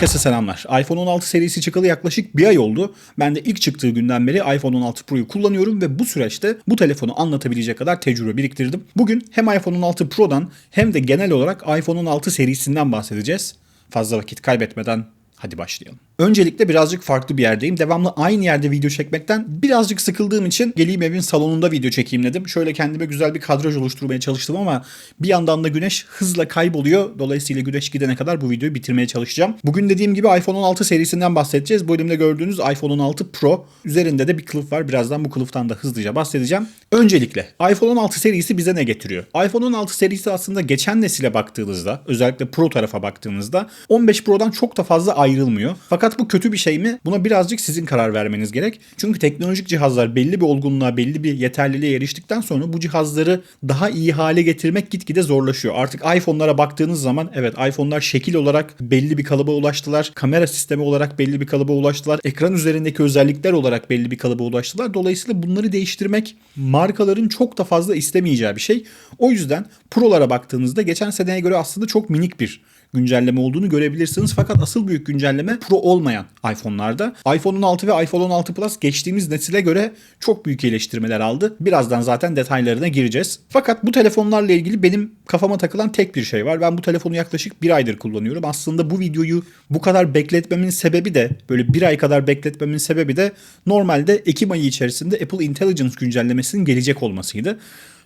Herkese selamlar. iPhone 16 serisi çıkalı yaklaşık bir ay oldu. Ben de ilk çıktığı günden beri iPhone 16 Pro'yu kullanıyorum ve bu süreçte bu telefonu anlatabilecek kadar tecrübe biriktirdim. Bugün hem iPhone 16 Pro'dan hem de genel olarak iPhone 16 serisinden bahsedeceğiz. Fazla vakit kaybetmeden hadi başlayalım. Öncelikle birazcık farklı bir yerdeyim. Devamlı aynı yerde video çekmekten birazcık sıkıldığım için geleyim evin salonunda video çekeyim dedim. Şöyle kendime güzel bir kadraj oluşturmaya çalıştım ama bir yandan da güneş hızla kayboluyor. Dolayısıyla güneş gidene kadar bu videoyu bitirmeye çalışacağım. Bugün dediğim gibi iPhone 16 serisinden bahsedeceğiz. Bu elimde gördüğünüz iPhone 16 Pro. Üzerinde de bir kılıf var. Birazdan bu kılıftan da hızlıca bahsedeceğim. Öncelikle iPhone 16 serisi bize ne getiriyor? iPhone 16 serisi aslında geçen nesile baktığınızda özellikle Pro tarafa baktığınızda 15 Pro'dan çok da fazla ayrılmıyor. Fakat bu kötü bir şey mi? Buna birazcık sizin karar vermeniz gerek. Çünkü teknolojik cihazlar belli bir olgunluğa, belli bir yeterliliğe eriştikten sonra bu cihazları daha iyi hale getirmek gitgide zorlaşıyor. Artık iPhone'lara baktığınız zaman evet iPhone'lar şekil olarak belli bir kalıba ulaştılar. Kamera sistemi olarak belli bir kalıba ulaştılar. Ekran üzerindeki özellikler olarak belli bir kalıba ulaştılar. Dolayısıyla bunları değiştirmek markaların çok da fazla istemeyeceği bir şey. O yüzden Pro'lara baktığınızda geçen seneye göre aslında çok minik bir güncelleme olduğunu görebilirsiniz. Fakat asıl büyük güncelleme Pro olmayan iPhone'larda. iPhone 16 ve iPhone 16 Plus geçtiğimiz nesile göre çok büyük iyileştirmeler aldı. Birazdan zaten detaylarına gireceğiz. Fakat bu telefonlarla ilgili benim kafama takılan tek bir şey var. Ben bu telefonu yaklaşık bir aydır kullanıyorum. Aslında bu videoyu bu kadar bekletmemin sebebi de böyle bir ay kadar bekletmemin sebebi de normalde Ekim ayı içerisinde Apple Intelligence güncellemesinin gelecek olmasıydı.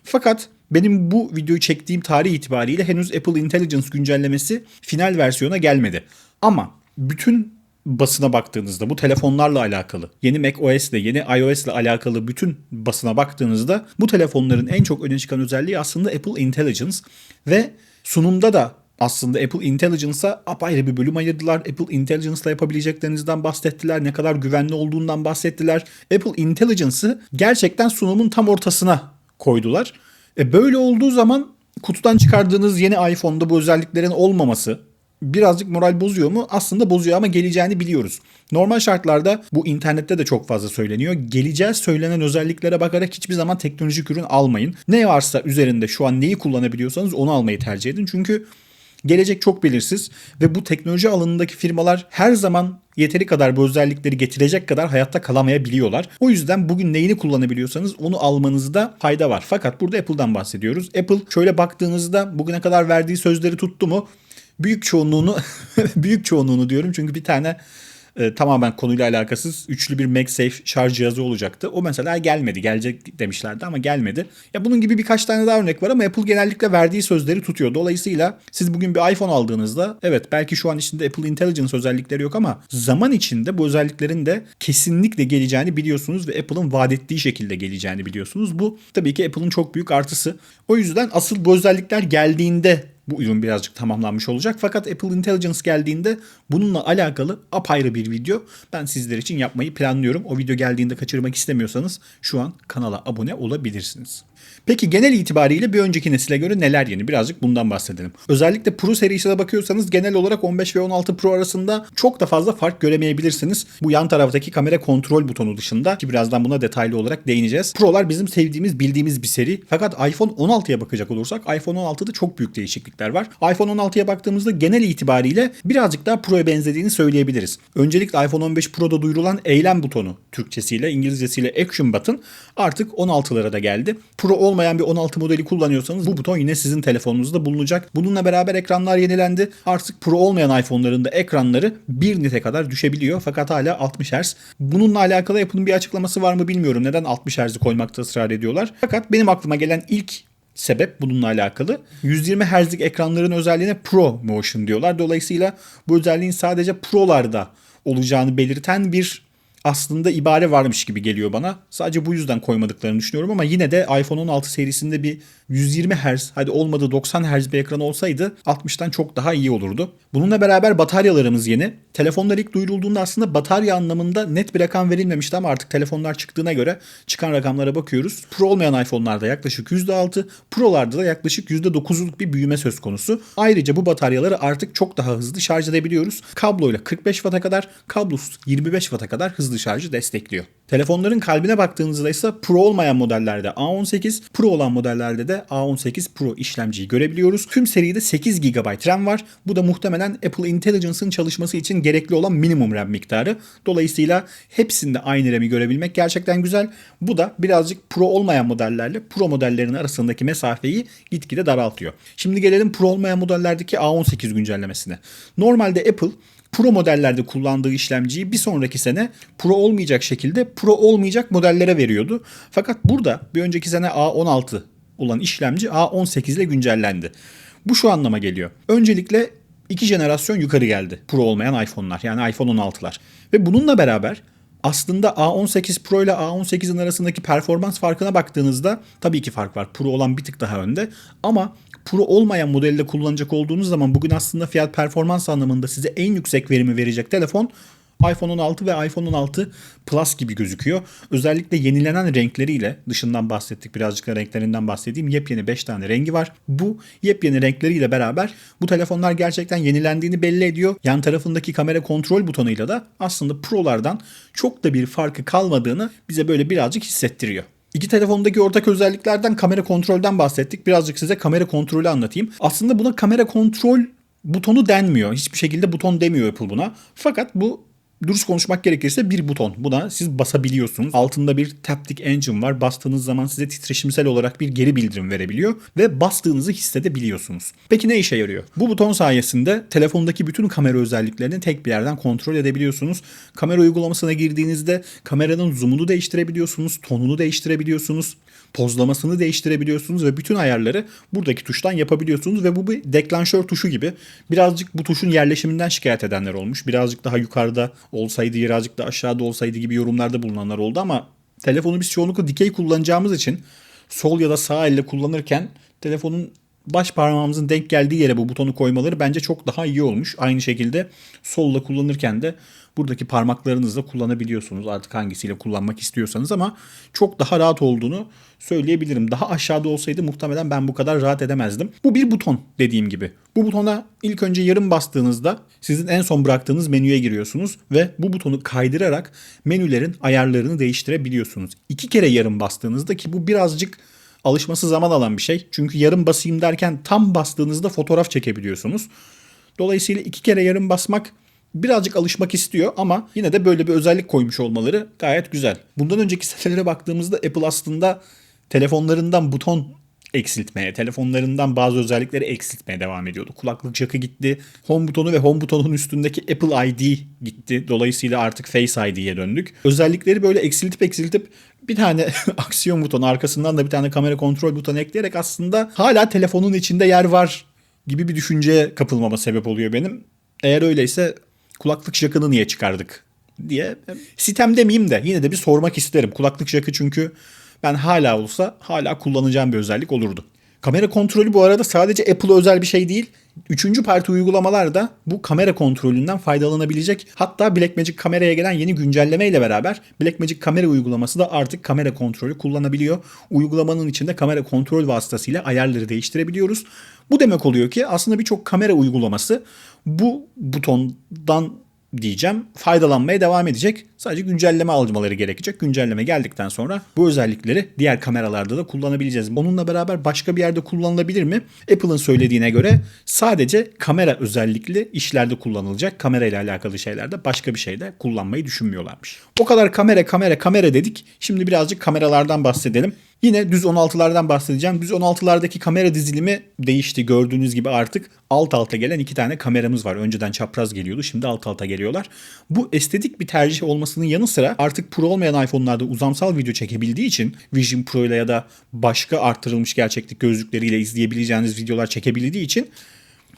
Fakat benim bu videoyu çektiğim tarih itibariyle henüz Apple Intelligence güncellemesi final versiyona gelmedi. Ama bütün basına baktığınızda bu telefonlarla alakalı, yeni Mac OS ile yeni iOS ile alakalı bütün basına baktığınızda bu telefonların en çok öne çıkan özelliği aslında Apple Intelligence ve sunumda da aslında Apple Intelligence'a apayrı bir bölüm ayırdılar. Apple Intelligence'la yapabileceklerinizden bahsettiler. Ne kadar güvenli olduğundan bahsettiler. Apple Intelligence'ı gerçekten sunumun tam ortasına koydular. E böyle olduğu zaman kutudan çıkardığınız yeni iPhone'da bu özelliklerin olmaması birazcık moral bozuyor mu? Aslında bozuyor ama geleceğini biliyoruz. Normal şartlarda bu internette de çok fazla söyleniyor. Geleceği söylenen özelliklere bakarak hiçbir zaman teknolojik ürün almayın. Ne varsa üzerinde şu an neyi kullanabiliyorsanız onu almayı tercih edin. Çünkü Gelecek çok belirsiz ve bu teknoloji alanındaki firmalar her zaman yeteri kadar bu özellikleri getirecek kadar hayatta kalamayabiliyorlar. O yüzden bugün neyini kullanabiliyorsanız onu almanızda fayda var. Fakat burada Apple'dan bahsediyoruz. Apple şöyle baktığınızda bugüne kadar verdiği sözleri tuttu mu? Büyük çoğunluğunu büyük çoğunluğunu diyorum çünkü bir tane e, tamamen konuyla alakasız üçlü bir MagSafe şarj cihazı olacaktı. O mesela gelmedi. Gelecek demişlerdi ama gelmedi. Ya bunun gibi birkaç tane daha örnek var ama Apple genellikle verdiği sözleri tutuyor. Dolayısıyla siz bugün bir iPhone aldığınızda evet belki şu an içinde Apple Intelligence özellikleri yok ama zaman içinde bu özelliklerin de kesinlikle geleceğini biliyorsunuz ve Apple'ın vaat ettiği şekilde geleceğini biliyorsunuz. Bu tabii ki Apple'ın çok büyük artısı. O yüzden asıl bu özellikler geldiğinde bu ürün birazcık tamamlanmış olacak. Fakat Apple Intelligence geldiğinde bununla alakalı apayrı bir video ben sizler için yapmayı planlıyorum. O video geldiğinde kaçırmak istemiyorsanız şu an kanala abone olabilirsiniz. Peki genel itibariyle bir önceki nesile göre neler yeni? Birazcık bundan bahsedelim. Özellikle Pro serisine bakıyorsanız genel olarak 15 ve 16 Pro arasında çok da fazla fark göremeyebilirsiniz. Bu yan taraftaki kamera kontrol butonu dışında ki birazdan buna detaylı olarak değineceğiz. Pro'lar bizim sevdiğimiz, bildiğimiz bir seri. Fakat iPhone 16'ya bakacak olursak iPhone 16'da çok büyük değişiklikler var. iPhone 16'ya baktığımızda genel itibariyle birazcık daha Pro'ya benzediğini söyleyebiliriz. Öncelikle iPhone 15 Pro'da duyurulan eylem butonu Türkçesiyle, İngilizcesiyle Action Button artık 16'lara da geldi. Pro olmayan bir 16 modeli kullanıyorsanız bu buton yine sizin telefonunuzda bulunacak. Bununla beraber ekranlar yenilendi. Artık Pro olmayan iPhone'ların da ekranları 1 nite kadar düşebiliyor fakat hala 60 Hz. Bununla alakalı Apple'ın bir açıklaması var mı bilmiyorum. Neden 60 Hz'i koymakta ısrar ediyorlar. Fakat benim aklıma gelen ilk sebep bununla alakalı. 120 Hz'lik ekranların özelliğine Pro Motion diyorlar. Dolayısıyla bu özelliğin sadece Pro'larda olacağını belirten bir aslında ibare varmış gibi geliyor bana. Sadece bu yüzden koymadıklarını düşünüyorum ama yine de iPhone 16 serisinde bir 120 Hz hadi olmadı 90 Hz bir ekran olsaydı 60'tan çok daha iyi olurdu. Bununla beraber bataryalarımız yeni. Telefonlar ilk duyurulduğunda aslında batarya anlamında net bir rakam verilmemişti ama artık telefonlar çıktığına göre çıkan rakamlara bakıyoruz. Pro olmayan iPhone'larda yaklaşık %6, Pro'larda da yaklaşık %9'luk bir büyüme söz konusu. Ayrıca bu bataryaları artık çok daha hızlı şarj edebiliyoruz. Kabloyla 45 Watt'a kadar, kablosuz 25 Watt'a kadar hızlı hızlı şarjı destekliyor. Telefonların kalbine baktığınızda ise Pro olmayan modellerde A18, Pro olan modellerde de A18 Pro işlemciyi görebiliyoruz. Tüm seride 8 GB RAM var. Bu da muhtemelen Apple Intelligence'ın çalışması için gerekli olan minimum RAM miktarı. Dolayısıyla hepsinde aynı RAM'i görebilmek gerçekten güzel. Bu da birazcık Pro olmayan modellerle Pro modellerin arasındaki mesafeyi gitgide daraltıyor. Şimdi gelelim Pro olmayan modellerdeki A18 güncellemesine. Normalde Apple Pro modellerde kullandığı işlemciyi bir sonraki sene Pro olmayacak şekilde Pro olmayacak modellere veriyordu. Fakat burada bir önceki sene A16 olan işlemci A18 ile güncellendi. Bu şu anlama geliyor. Öncelikle iki jenerasyon yukarı geldi Pro olmayan iPhone'lar yani iPhone 16'lar. Ve bununla beraber aslında A18 Pro ile A18'in arasındaki performans farkına baktığınızda tabii ki fark var. Pro olan bir tık daha önde ama Pro olmayan modelde kullanacak olduğunuz zaman bugün aslında fiyat performans anlamında size en yüksek verimi verecek telefon iPhone 16 ve iPhone 16 Plus gibi gözüküyor. Özellikle yenilenen renkleriyle dışından bahsettik birazcık da renklerinden bahsedeyim. Yepyeni 5 tane rengi var. Bu yepyeni renkleriyle beraber bu telefonlar gerçekten yenilendiğini belli ediyor. Yan tarafındaki kamera kontrol butonuyla da aslında Pro'lardan çok da bir farkı kalmadığını bize böyle birazcık hissettiriyor. İki telefondaki ortak özelliklerden kamera kontrolden bahsettik. Birazcık size kamera kontrolü anlatayım. Aslında buna kamera kontrol butonu denmiyor. Hiçbir şekilde buton demiyor Apple buna. Fakat bu dürüst konuşmak gerekirse bir buton. Buna siz basabiliyorsunuz. Altında bir Taptic Engine var. Bastığınız zaman size titreşimsel olarak bir geri bildirim verebiliyor ve bastığınızı hissedebiliyorsunuz. Peki ne işe yarıyor? Bu buton sayesinde telefondaki bütün kamera özelliklerini tek bir yerden kontrol edebiliyorsunuz. Kamera uygulamasına girdiğinizde kameranın zoom'unu değiştirebiliyorsunuz, tonunu değiştirebiliyorsunuz pozlamasını değiştirebiliyorsunuz ve bütün ayarları buradaki tuştan yapabiliyorsunuz ve bu bir deklanşör tuşu gibi. Birazcık bu tuşun yerleşiminden şikayet edenler olmuş. Birazcık daha yukarıda olsaydı, birazcık da aşağıda olsaydı gibi yorumlarda bulunanlar oldu ama telefonu biz çoğunlukla dikey kullanacağımız için sol ya da sağ elle kullanırken telefonun baş parmağımızın denk geldiği yere bu butonu koymaları bence çok daha iyi olmuş. Aynı şekilde solla kullanırken de buradaki parmaklarınızla kullanabiliyorsunuz artık hangisiyle kullanmak istiyorsanız ama çok daha rahat olduğunu söyleyebilirim. Daha aşağıda olsaydı muhtemelen ben bu kadar rahat edemezdim. Bu bir buton dediğim gibi. Bu butona ilk önce yarım bastığınızda sizin en son bıraktığınız menüye giriyorsunuz ve bu butonu kaydırarak menülerin ayarlarını değiştirebiliyorsunuz. İki kere yarım bastığınızda ki bu birazcık alışması zaman alan bir şey. Çünkü yarım basayım derken tam bastığınızda fotoğraf çekebiliyorsunuz. Dolayısıyla iki kere yarım basmak birazcık alışmak istiyor ama yine de böyle bir özellik koymuş olmaları gayet güzel. Bundan önceki senelere baktığımızda Apple aslında telefonlarından buton eksiltmeye, telefonlarından bazı özellikleri eksiltmeye devam ediyordu. Kulaklık jackı gitti, home butonu ve home butonun üstündeki Apple ID gitti. Dolayısıyla artık Face ID'ye döndük. Özellikleri böyle eksiltip eksiltip bir tane aksiyon butonu arkasından da bir tane kamera kontrol butonu ekleyerek aslında hala telefonun içinde yer var gibi bir düşünceye kapılmama sebep oluyor benim. Eğer öyleyse kulaklık jackını niye çıkardık diye sitem demeyeyim de yine de bir sormak isterim. Kulaklık jackı çünkü ben hala olsa hala kullanacağım bir özellik olurdu. Kamera kontrolü bu arada sadece Apple'a özel bir şey değil. Üçüncü parti uygulamalar da bu kamera kontrolünden faydalanabilecek. Hatta Blackmagic kameraya gelen yeni güncelleme ile beraber Blackmagic kamera uygulaması da artık kamera kontrolü kullanabiliyor. Uygulamanın içinde kamera kontrol vasıtasıyla ayarları değiştirebiliyoruz. Bu demek oluyor ki aslında birçok kamera uygulaması bu butondan diyeceğim faydalanmaya devam edecek. Sadece güncelleme almaları gerekecek. Güncelleme geldikten sonra bu özellikleri diğer kameralarda da kullanabileceğiz. Onunla beraber başka bir yerde kullanılabilir mi? Apple'ın söylediğine göre sadece kamera özellikli işlerde kullanılacak. Kamera ile alakalı şeylerde başka bir şeyde kullanmayı düşünmüyorlarmış. O kadar kamera kamera kamera dedik. Şimdi birazcık kameralardan bahsedelim. Yine düz 16'lardan bahsedeceğim. Düz 16'lardaki kamera dizilimi değişti. Gördüğünüz gibi artık alt alta gelen iki tane kameramız var. Önceden çapraz geliyordu. Şimdi alt alta geliyorlar. Bu estetik bir tercih olmasının yanı sıra artık Pro olmayan iPhone'larda uzamsal video çekebildiği için Vision Pro ile ya da başka arttırılmış gerçeklik gözlükleriyle izleyebileceğiniz videolar çekebildiği için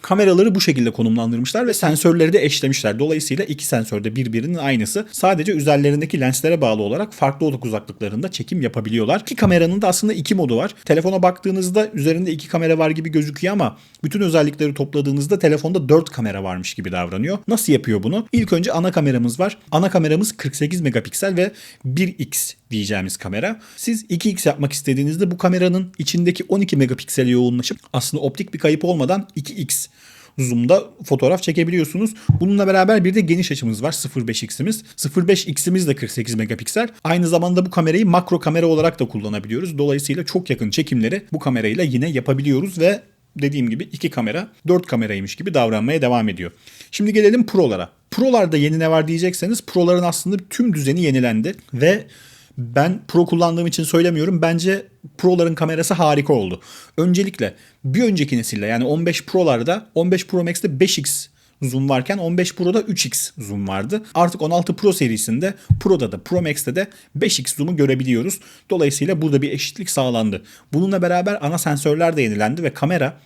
kameraları bu şekilde konumlandırmışlar ve sensörleri de eşlemişler. Dolayısıyla iki sensör de birbirinin aynısı. Sadece üzerlerindeki lenslere bağlı olarak farklı odak uzaklıklarında çekim yapabiliyorlar. Ki kameranın da aslında iki modu var. Telefona baktığınızda üzerinde iki kamera var gibi gözüküyor ama bütün özellikleri topladığınızda telefonda 4 kamera varmış gibi davranıyor. Nasıl yapıyor bunu? İlk önce ana kameramız var. Ana kameramız 48 megapiksel ve 1x diyeceğimiz kamera. Siz 2x yapmak istediğinizde bu kameranın içindeki 12 megapiksele yoğunlaşıp aslında optik bir kayıp olmadan 2x zoom'da fotoğraf çekebiliyorsunuz. Bununla beraber bir de geniş açımız var 0.5x'imiz. 0.5x'imiz de 48 megapiksel. Aynı zamanda bu kamerayı makro kamera olarak da kullanabiliyoruz. Dolayısıyla çok yakın çekimleri bu kamerayla yine yapabiliyoruz ve dediğim gibi iki kamera 4 kameraymış gibi davranmaya devam ediyor. Şimdi gelelim Pro'lara. Pro'larda yeni ne var diyecekseniz Pro'ların aslında tüm düzeni yenilendi ve ben Pro kullandığım için söylemiyorum. Bence Pro'ların kamerası harika oldu. Öncelikle bir önceki nesille yani 15 Pro'larda 15 Pro Max'te 5x zoom varken 15 Pro'da 3x zoom vardı. Artık 16 Pro serisinde Pro'da da Pro Max'te de 5x zoom'u görebiliyoruz. Dolayısıyla burada bir eşitlik sağlandı. Bununla beraber ana sensörler de yenilendi ve kamera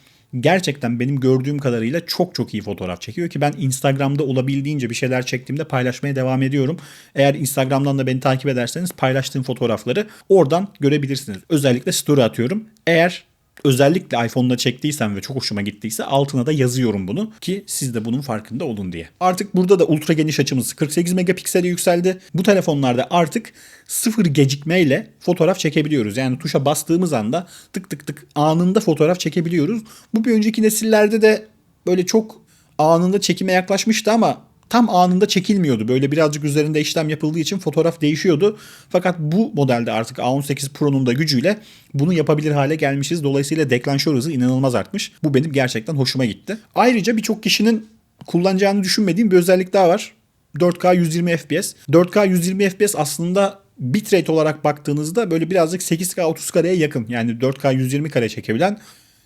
gerçekten benim gördüğüm kadarıyla çok çok iyi fotoğraf çekiyor ki ben Instagram'da olabildiğince bir şeyler çektiğimde paylaşmaya devam ediyorum. Eğer Instagram'dan da beni takip ederseniz paylaştığım fotoğrafları oradan görebilirsiniz. Özellikle story atıyorum. Eğer özellikle iPhone'da çektiysem ve çok hoşuma gittiyse altına da yazıyorum bunu ki siz de bunun farkında olun diye. Artık burada da ultra geniş açımız 48 megapiksele yükseldi. Bu telefonlarda artık sıfır gecikmeyle fotoğraf çekebiliyoruz. Yani tuşa bastığımız anda tık tık tık anında fotoğraf çekebiliyoruz. Bu bir önceki nesillerde de böyle çok anında çekime yaklaşmıştı ama tam anında çekilmiyordu. Böyle birazcık üzerinde işlem yapıldığı için fotoğraf değişiyordu. Fakat bu modelde artık A18 Pro'nun da gücüyle bunu yapabilir hale gelmişiz. Dolayısıyla deklanşör hızı inanılmaz artmış. Bu benim gerçekten hoşuma gitti. Ayrıca birçok kişinin kullanacağını düşünmediğim bir özellik daha var. 4K 120 FPS. 4K 120 FPS aslında bitrate olarak baktığınızda böyle birazcık 8K 30 kareye yakın. Yani 4K 120 kare çekebilen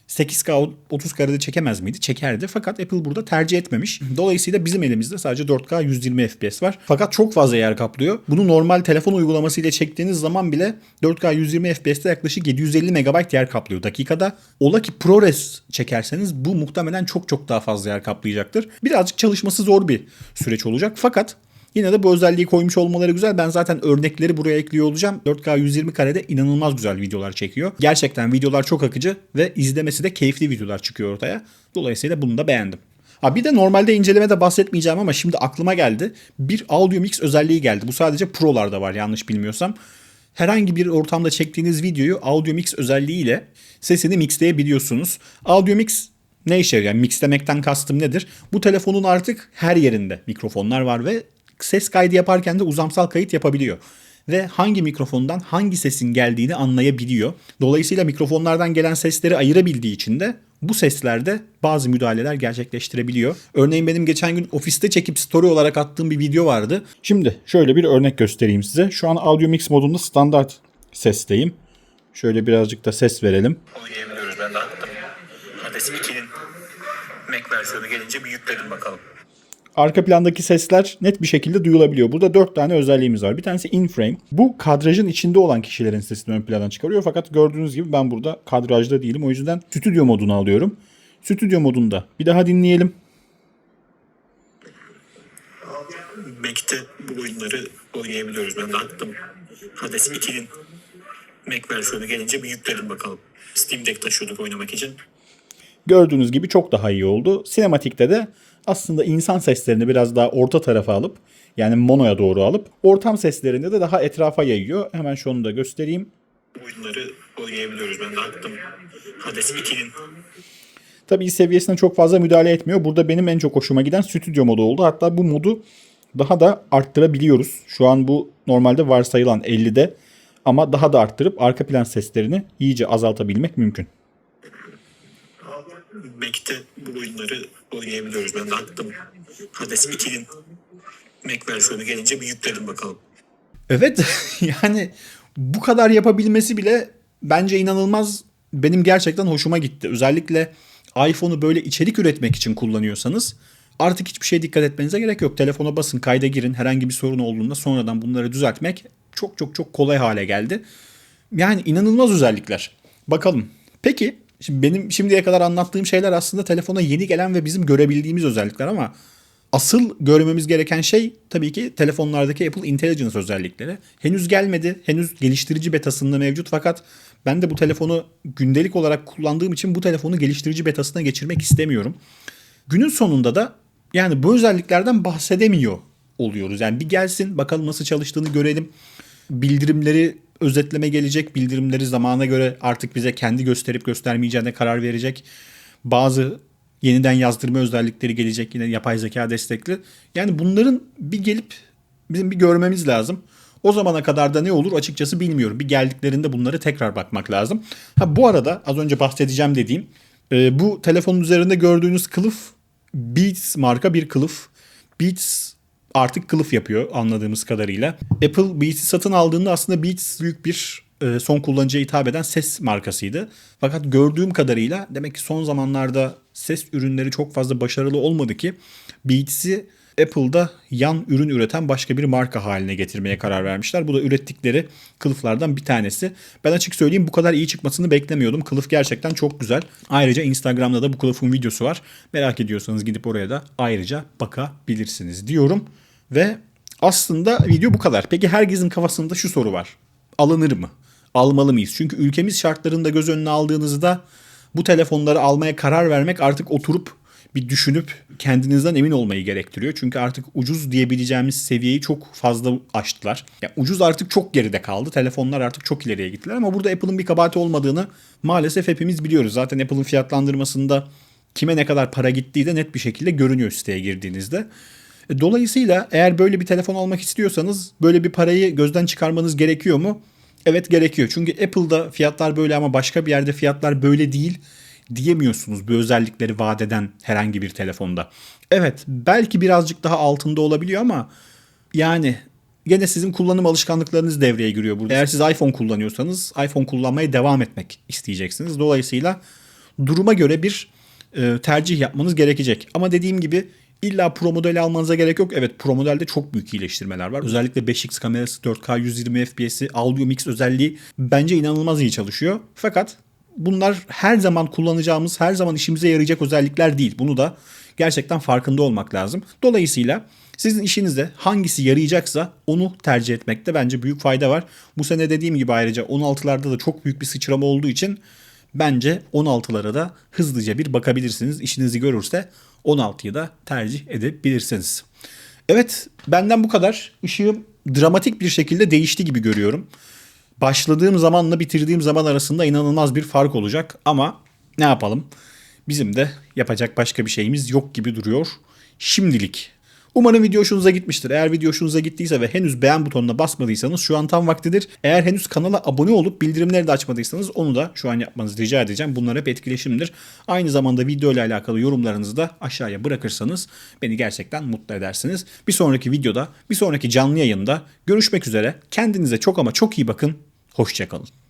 8K 30 karede çekemez miydi? Çekerdi. Fakat Apple burada tercih etmemiş. Dolayısıyla bizim elimizde sadece 4K 120 FPS var. Fakat çok fazla yer kaplıyor. Bunu normal telefon uygulaması ile çektiğiniz zaman bile 4K 120 FPS'te yaklaşık 750 MB yer kaplıyor dakikada. Ola ki ProRes çekerseniz bu muhtemelen çok çok daha fazla yer kaplayacaktır. Birazcık çalışması zor bir süreç olacak. Fakat Yine de bu özelliği koymuş olmaları güzel. Ben zaten örnekleri buraya ekliyor olacağım. 4K 120 karede inanılmaz güzel videolar çekiyor. Gerçekten videolar çok akıcı ve izlemesi de keyifli videolar çıkıyor ortaya. Dolayısıyla bunu da beğendim. Ha bir de normalde incelemede bahsetmeyeceğim ama şimdi aklıma geldi. Bir audio mix özelliği geldi. Bu sadece Pro'larda var yanlış bilmiyorsam. Herhangi bir ortamda çektiğiniz videoyu audio mix özelliğiyle sesini mixleyebiliyorsunuz. Audio mix ne işe yarıyor? Yani mixlemekten kastım nedir? Bu telefonun artık her yerinde mikrofonlar var ve ses kaydı yaparken de uzamsal kayıt yapabiliyor. Ve hangi mikrofondan hangi sesin geldiğini anlayabiliyor. Dolayısıyla mikrofonlardan gelen sesleri ayırabildiği için de bu seslerde bazı müdahaleler gerçekleştirebiliyor. Örneğin benim geçen gün ofiste çekip story olarak attığım bir video vardı. Şimdi şöyle bir örnek göstereyim size. Şu an audio mix modunda standart sesteyim. Şöyle birazcık da ses verelim. Oynayabiliyoruz ben de attım. Hades 2'nin Mac versiyonu gelince bir yükledim bakalım. Arka plandaki sesler net bir şekilde duyulabiliyor. Burada 4 tane özelliğimiz var. Bir tanesi in-frame. Bu kadrajın içinde olan kişilerin sesini ön plana çıkarıyor. Fakat gördüğünüz gibi ben burada kadrajda değilim. O yüzden stüdyo modunu alıyorum. Stüdyo modunda bir daha dinleyelim. Mac'te bu oyunları oynayabiliyoruz ben de attım. Hades 2'nin Mac versiyonu gelince bir yükledim bakalım. Steam Deck taşıyorduk oynamak için. Gördüğünüz gibi çok daha iyi oldu. Sinematikte de aslında insan seslerini biraz daha orta tarafa alıp yani monoya doğru alıp ortam seslerini de daha etrafa yayıyor. Hemen şunu da göstereyim. Bu oyunları oynayabiliyoruz ben de attım. Hades 2'nin Tabii seviyesine çok fazla müdahale etmiyor. Burada benim en çok hoşuma giden stüdyo modu oldu. Hatta bu modu daha da arttırabiliyoruz. Şu an bu normalde varsayılan 50'de ama daha da arttırıp arka plan seslerini iyice azaltabilmek mümkün. Mac'te bu oyunları oynayabiliyoruz ben de attım. Hades 2'nin Mac versiyonu gelince bir yükledim bakalım. Evet yani bu kadar yapabilmesi bile bence inanılmaz benim gerçekten hoşuma gitti. Özellikle iPhone'u böyle içerik üretmek için kullanıyorsanız artık hiçbir şeye dikkat etmenize gerek yok. Telefona basın, kayda girin. Herhangi bir sorun olduğunda sonradan bunları düzeltmek çok çok çok kolay hale geldi. Yani inanılmaz özellikler. Bakalım. Peki şimdi benim şimdiye kadar anlattığım şeyler aslında telefona yeni gelen ve bizim görebildiğimiz özellikler ama asıl görmemiz gereken şey tabii ki telefonlardaki Apple Intelligence özellikleri. Henüz gelmedi. Henüz geliştirici betasında mevcut fakat ben de bu telefonu gündelik olarak kullandığım için bu telefonu geliştirici betasına geçirmek istemiyorum. Günün sonunda da yani bu özelliklerden bahsedemiyor oluyoruz. Yani bir gelsin bakalım nasıl çalıştığını görelim. Bildirimleri özetleme gelecek. Bildirimleri zamana göre artık bize kendi gösterip göstermeyeceğine karar verecek. Bazı Yeniden yazdırma özellikleri gelecek yine yapay zeka destekli. Yani bunların bir gelip bizim bir görmemiz lazım. O zamana kadar da ne olur açıkçası bilmiyorum. Bir geldiklerinde bunları tekrar bakmak lazım. Ha bu arada az önce bahsedeceğim dediğim e, bu telefonun üzerinde gördüğünüz kılıf Beats marka bir kılıf. Beats artık kılıf yapıyor anladığımız kadarıyla. Apple Beats'i satın aldığında aslında Beats büyük bir e, son kullanıcıya hitap eden ses markasıydı. Fakat gördüğüm kadarıyla demek ki son zamanlarda ses ürünleri çok fazla başarılı olmadı ki Beats'i Apple'da yan ürün üreten başka bir marka haline getirmeye karar vermişler. Bu da ürettikleri kılıflardan bir tanesi. Ben açık söyleyeyim bu kadar iyi çıkmasını beklemiyordum. Kılıf gerçekten çok güzel. Ayrıca Instagram'da da bu kılıfın videosu var. Merak ediyorsanız gidip oraya da ayrıca bakabilirsiniz diyorum. Ve aslında video bu kadar. Peki herkesin kafasında şu soru var. Alınır mı? Almalı mıyız? Çünkü ülkemiz şartlarında göz önüne aldığınızda bu telefonları almaya karar vermek artık oturup bir düşünüp kendinizden emin olmayı gerektiriyor. Çünkü artık ucuz diyebileceğimiz seviyeyi çok fazla aştılar. Ya ucuz artık çok geride kaldı. Telefonlar artık çok ileriye gittiler ama burada Apple'ın bir kabahati olmadığını maalesef hepimiz biliyoruz. Zaten Apple'ın fiyatlandırmasında kime ne kadar para gittiği de net bir şekilde görünüyor siteye girdiğinizde. E, Dolayısıyla eğer böyle bir telefon almak istiyorsanız böyle bir parayı gözden çıkarmanız gerekiyor mu? Evet gerekiyor. Çünkü Apple'da fiyatlar böyle ama başka bir yerde fiyatlar böyle değil diyemiyorsunuz bu özellikleri vaat eden herhangi bir telefonda. Evet belki birazcık daha altında olabiliyor ama yani gene sizin kullanım alışkanlıklarınız devreye giriyor burada. Eğer siz iPhone kullanıyorsanız iPhone kullanmaya devam etmek isteyeceksiniz. Dolayısıyla duruma göre bir e, tercih yapmanız gerekecek. Ama dediğim gibi illa Pro modeli almanıza gerek yok. Evet Pro modelde çok büyük iyileştirmeler var. Özellikle 5x kamerası, 4K 120 FPS'i, audio mix özelliği bence inanılmaz iyi çalışıyor. Fakat bunlar her zaman kullanacağımız, her zaman işimize yarayacak özellikler değil. Bunu da gerçekten farkında olmak lazım. Dolayısıyla sizin işinizde hangisi yarayacaksa onu tercih etmekte bence büyük fayda var. Bu sene dediğim gibi ayrıca 16'larda da çok büyük bir sıçrama olduğu için bence 16'lara da hızlıca bir bakabilirsiniz. İşinizi görürse 16'yı da tercih edebilirsiniz. Evet benden bu kadar. Işığım dramatik bir şekilde değişti gibi görüyorum. Başladığım zamanla bitirdiğim zaman arasında inanılmaz bir fark olacak ama ne yapalım? Bizim de yapacak başka bir şeyimiz yok gibi duruyor şimdilik. Umarım video hoşunuza gitmiştir. Eğer video hoşunuza gittiyse ve henüz beğen butonuna basmadıysanız şu an tam vaktidir. Eğer henüz kanala abone olup bildirimleri de açmadıysanız onu da şu an yapmanızı rica edeceğim. Bunlar hep etkileşimdir. Aynı zamanda video ile alakalı yorumlarınızı da aşağıya bırakırsanız beni gerçekten mutlu edersiniz. Bir sonraki videoda, bir sonraki canlı yayında görüşmek üzere. Kendinize çok ama çok iyi bakın. Hoşçakalın.